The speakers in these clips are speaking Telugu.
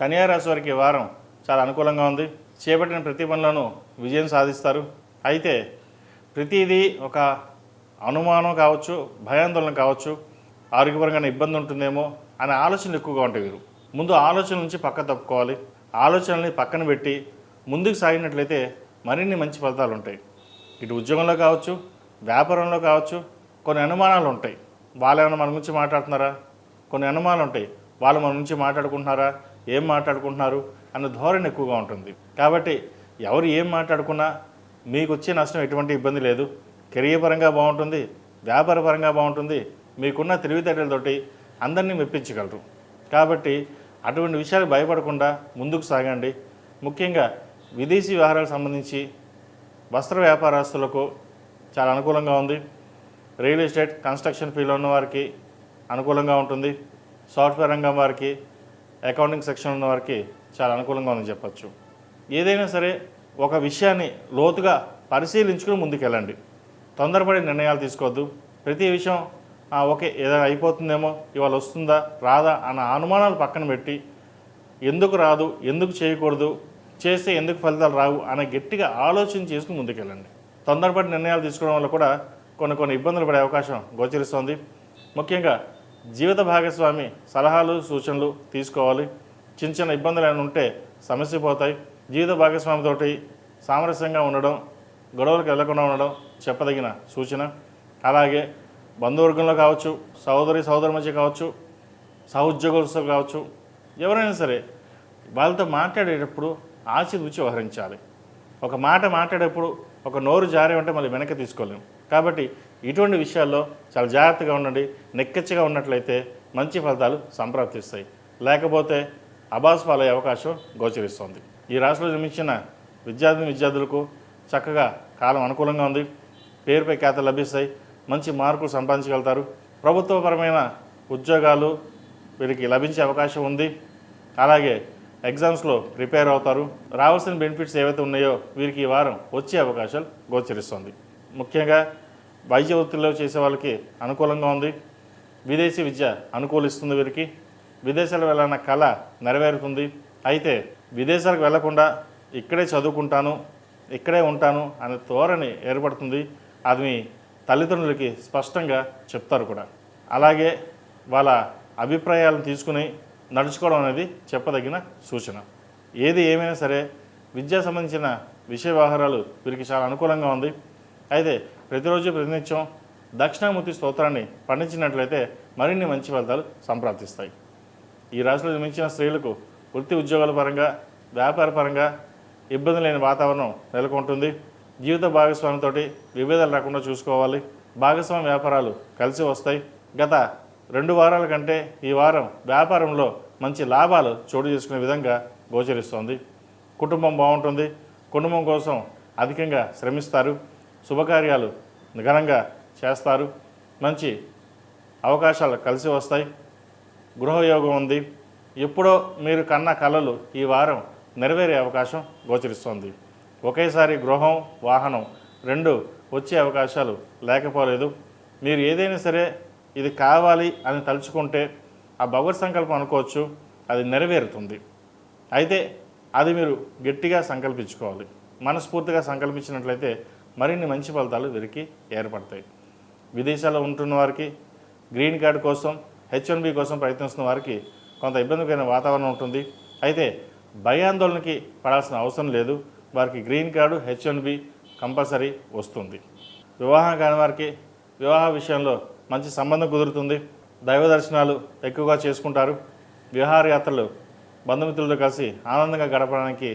కన్యారాశి వారికి వారం చాలా అనుకూలంగా ఉంది. చేపట్టిన ప్రతి పనులను విజయం సాధిస్తారు. అయితే ప్రతిదీ ఒక అనుమానం కావచ్చు భయాందోళన కావచ్చు ఆరోగ్యపరంగా ఇబ్బంది ఉంటుందేమో అనే ఆలోచనలు ఎక్కువగా ఉంటాయి వీరు. ముందు ఆలోచన నుంచి పక్క తప్పుకోవాలి. ఆలోచనల్ని పక్కన పెట్టి ముందుకు సాగినట్లయితే మరిన్ని మంచి ఫలితాలు ఉంటాయి. ఇటు ఉద్యోగంలో కావచ్చు వ్యాపారంలో కావచ్చు కొన్ని అనుమానాలు ఉంటాయి. వాళ్ళు ఏమైనా మన గురించి మాట్లాడుతున్నారా? కొన్ని అనుమానాలు ఉంటాయి. వాళ్ళు మన గురించి మాట్లాడుకుంటున్నారా? ఏం మాట్లాడుకుంటున్నారు అన్న ధోరణి ఎక్కువగా ఉంటుంది. కాబట్టి ఎవరు ఏం మాట్లాడుకున్నా మీకు వచ్చే నష్టం ఎటువంటి ఇబ్బంది లేదు. కెరియర్ పరంగా బాగుంటుంది వ్యాపార పరంగా బాగుంటుంది. మీకున్న తెలివితేటలతోటి అందరినీ మెప్పించగలరు. కాబట్టి అటువంటి విషయాలు భయపడకుండా ముందుకు సాగండి. ముఖ్యంగా విదేశీ వ్యవహారాలకు సంబంధించి వస్త్ర వ్యాపారస్తులకు చాలా అనుకూలంగా ఉంది. రియల్ ఎస్టేట్ కన్స్ట్రక్షన్ ఫీల్డ్ ఉన్న వారికి అనుకూలంగా ఉంటుంది. సాఫ్ట్వేర్ రంగం వారికి అకౌంటింగ్ సెక్షన్ ఉన్న వారికి చాలా అనుకూలంగా ఉందని చెప్పచ్చు. ఏదైనా సరే ఒక విషయాన్ని లోతుగా పరిశీలించుకుని ముందుకెళ్ళండి. తొందరపడి నిర్ణయాలు తీసుకోవద్దు. ప్రతి విషయం ఓకే ఏదైనా అయిపోతుందేమో ఇవాళ వస్తుందా రాదా అన్న అనుమానాలు పక్కన పెట్టి ఎందుకు రాదు ఎందుకు చేయకూడదు చేస్తే ఎందుకు ఫలితాలు రావు అనే గట్టిగా ఆలోచన చేసుకుని ముందుకెళ్ళండి. తొందరపడి నిర్ణయాలు తీసుకోవడం వల్ల కూడా కొన్ని కొన్ని ఇబ్బందులు పడే అవకాశం గోచరిస్తోంది. ముఖ్యంగా జీవిత భాగస్వామి సలహాలు సూచనలు తీసుకోవాలి. చిన్న చిన్న ఇబ్బందులు ఏమైనా ఉంటే సమస్య పోతాయి జీవిత భాగస్వామితోటి సామరస్యంగా ఉండడం గొడవలకు వెళ్ళకుండా ఉండడం చెప్పదగిన సూచన. అలాగే బంధువర్గంలో కావచ్చు సహోదరి సహోదరు మధ్య కావచ్చు సహోద్యోగులతో కావచ్చు ఎవరైనా సరే వాళ్ళతో మాట్లాడేటప్పుడు ఆచితూచి వ్యవహరించాలి. ఒక మాట మాట్లాడేటప్పుడు ఒక నోరు జారి ఉంటే మళ్ళీ వెనక్కి తీసుకోలేము కాబట్టి ఇటువంటి విషయాల్లో చాలా జాగ్రత్తగా ఉండండి. నెక్కచ్చిగా ఉన్నట్లయితే మంచి ఫలితాలు సంప్రాప్తిస్తాయి. లేకపోతే అబాస్ పాలయ్యే అవకాశం గోచరిస్తోంది. ఈ రాశిలో జన్మించిన విద్యార్థిని విద్యార్థులకు చక్కగా కాలం అనుకూలంగా ఉంది. పేరుపై ఖ్యాత లభిస్తాయి. మంచి మార్కులు సంపాదించగలుగుతారు. ప్రభుత్వపరమైన ఉద్యోగాలు వీరికి లభించే అవకాశం ఉంది. అలాగే ఎగ్జామ్స్లో ప్రిపేర్ అవుతారు. రావాల్సిన బెనిఫిట్స్ ఏవైతే ఉన్నాయో వీరికి ఈ వారం వచ్చే అవకాశాలు గోచరిస్తుంది. ముఖ్యంగా వైద్య వృత్తిలో చేసే వాళ్ళకి అనుకూలంగా ఉంది. విదేశీ విద్య అనుకూలిస్తుంది వీరికి. విదేశాలు వెళ్ళాలన్న కళ నెరవేరుతుంది. అయితే విదేశాలకు వెళ్ళకుండా ఇక్కడే చదువుకుంటాను ఇక్కడే ఉంటాను అనే ధోరణి ఏర్పడుతుంది. అది మీ తల్లిదండ్రులకి స్పష్టంగా చెప్తారు కూడా. అలాగే వాళ్ళ అభిప్రాయాలను తీసుకుని నడుచుకోవడం అనేది చెప్పదగిన సూచన. ఏది ఏమైనా సరే విద్యా సంబంధించిన విషయ వ్యవహారాలు వీరికి చాలా అనుకూలంగా ఉంది. అయితే ప్రతిరోజు ప్రతినిత్యం దక్షిణామూర్తి స్తోత్రాన్ని పండించినట్లయితే మరిన్ని మంచి ఫలితాలు సంప్రాప్తిస్తాయి. ఈ రాశిలో జన్మించిన స్త్రీలకు వృత్తి ఉద్యోగాల పరంగా వ్యాపార పరంగా ఇబ్బంది లేని వాతావరణం నెలకొంటుంది. జీవిత భాగస్వామితోటి విభేదాలు రాకుండా చూసుకోవాలి. భాగస్వామి వ్యాపారాలు కలిసి వస్తాయి. గత రెండు వారాల కంటే ఈ వారం వ్యాపారంలో మంచి లాభాలు చోటు చేసుకునే విధంగా గోచరిస్తోంది. కుటుంబం బాగుంటుంది. కుటుంబం కోసం అధికంగా శ్రమిస్తారు. శుభకార్యాలు ఘనంగా చేస్తారు. మంచి అవకాశాలు కలిసి వస్తాయి. గృహయోగం ఉంది. ఎప్పుడో మీరు కన్న కళలు ఈ వారం నెరవేరే అవకాశం గోచరిస్తోంది. ఒకేసారి గృహం వాహనం రెండు వచ్చే అవకాశాలు లేకపోలేదు. మీరు ఏదైనా సరే ఇది కావాలి అని తలుచుకుంటే ఆ భగవత్ సంకల్పం అనుకోవచ్చు. అది నెరవేరుతుంది. అయితే అది మీరు గట్టిగా సంకల్పించుకోవాలి. మనస్ఫూర్తిగా సంకల్పించినట్లయితే మరిన్ని మంచి ఫలితాలు వీరికి ఏర్పడతాయి. విదేశాల్లో ఉంటున్న వారికి గ్రీన్ కార్డు కోసం హెచ్ వన్ బి కోసం ప్రయత్నిస్తున్న వారికి కొంత ఇబ్బందికరమైన వాతావరణం ఉంటుంది. అయితే భయాందోళనకి పడాల్సిన అవసరం లేదు. వారికి green card H one B compulsory వస్తుంది. వివాహం కాని వారికి వివాహ విషయంలో మంచి సంబంధం కుదురుతుంది. దైవ దర్శనాలు ఎక్కువగా చేసుకుంటారు. విహారయాత్రలు బంధుమిత్రులతో కలిసి ఆనందంగా గడపడానికి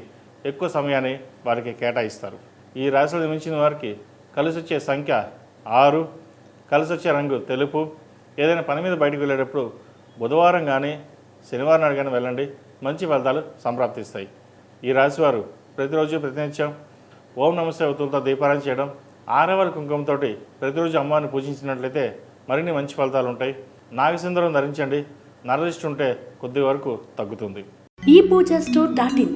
ఎక్కువ సమయాన్ని వారికి కేటాయిస్తారు. ఈ రాశిలో జన్మించిన వారికి కలిసి వచ్చే సంఖ్య ఆరు కలిసి వచ్చే రంగు తెలుపు. ఏదైనా పని మీద బయటకు వెళ్ళేటప్పుడు బుధవారం కానీ శనివారం నాడు కానీ వెళ్ళండి. మంచి ఫలితాలు సంప్రాప్తిస్తాయి. ఈ రాశివారు ప్రతిరోజు ప్రతినిత్యం ఓం నమస్తే వతులతో దీపారాయణ చేయడం ఆరవల కుంకుమతోటి ప్రతిరోజు అమ్మవారిని పూజించినట్లయితే మరిన్ని మంచి ఫలితాలు ఉంటాయి. నాగసింధరం ధరించండి. నరదిష్టి ఉంటే కొద్ది వరకు తగ్గుతుంది. ఈ పూజ స్టోర్ డాట్ ఇన్.